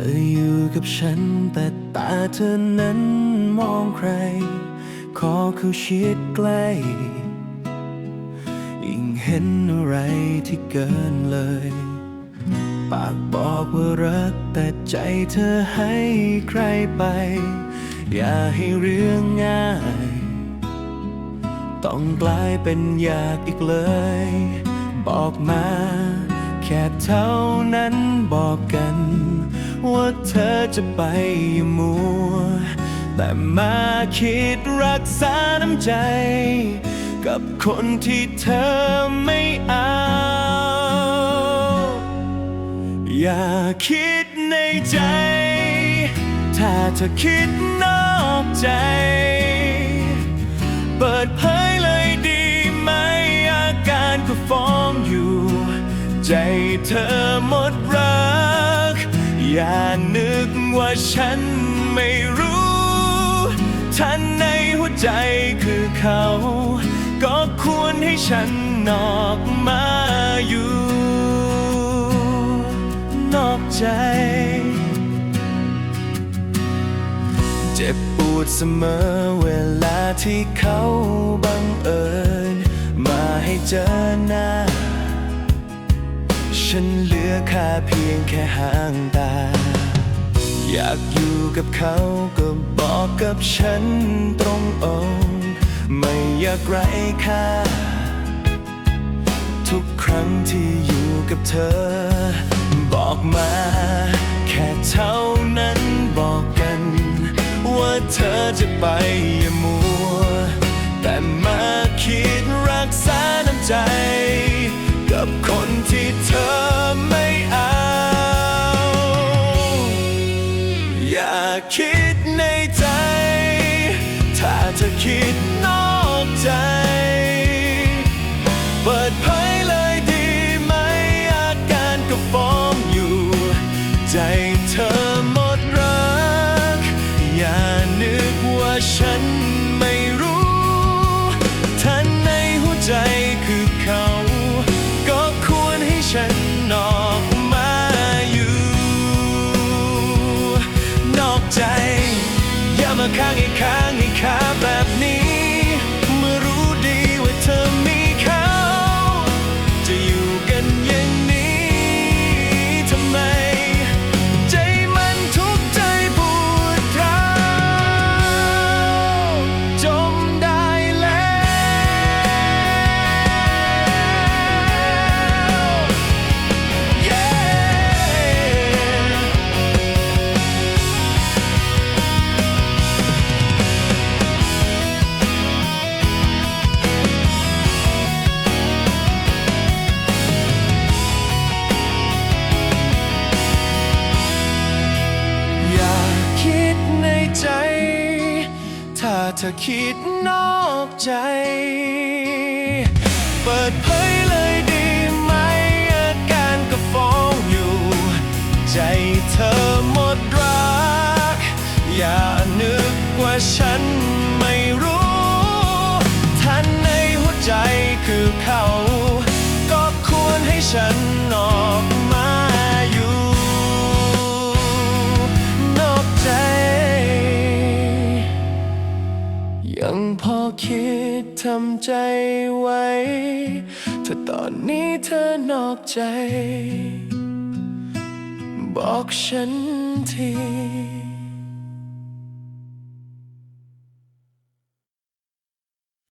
ธออยู่กับฉันแต่ตาเธอนั้นมองใคร ขอเขาชิดใกล้ ยิ่งเห็นอะไรที่เกินเลย ปากบอกว่ารักแต่ใจเธอให้ใครไป อย่าให้เรื่องง่าย ต้องกลายเป็นอยากอีกเลย บอกมา แค่เท่านั้นบอกกัน ว่าเธอจะไปอย่ามัว แต่มาคิดรักษาน้ำใจ กับคนที่เธอไม่เอา อย่าคิดในใจ ถ้าเธอคิดนอกใจ เปิดเผยเลยดีไหมอาการก็ฟ้องอยู่ ใจเธอหมด อย่านึกว่าฉันไม่รู้ ท่านในหัวใจคือเขา ก็ควรให้ฉันนอกมาอยู่ นอกใจ เจ็บปวดเสมอเวลาที่เขาบังเอิญ มาให้เจอหน้า ฉันเหลือค่าเพียงแค่ห่างตา อยากอยู่กับเขาก็บอกกับฉันตรงอกไม่อยากไร้ค่า ทุกครั้งที่อยู่กับเธอ บอกมา แค่เท่านั้นบอกกัน ว่าเธอจะไปอย่ามัว แต่มาคิดรักษาน้ำใจ กับคน อคิดนอกใจ เปิดเผยเลยดีไหมอาการก็ฟ้องอยู่ ใจเธอหมดรัก อย่านึกว่าฉันไม่รู้ ท่านในหัวใจคือเขา ก็ควรให้ฉันนอกมาอยู่ นอกใจ อย่ามาค้างอีกค้าง เธอคิดนอกใจ เปิดเผยเลยดีไหมอาการก็ฟ้องอยู่ ใจเธอหมดรัก อย่านึกว่าฉันไม่รู้ท่านในหัวใจคือเขา ก็ควรให้ฉัน พอคิดทำใจไว้ ถ้าตอนนี้เธอนอกใจ บอกฉันที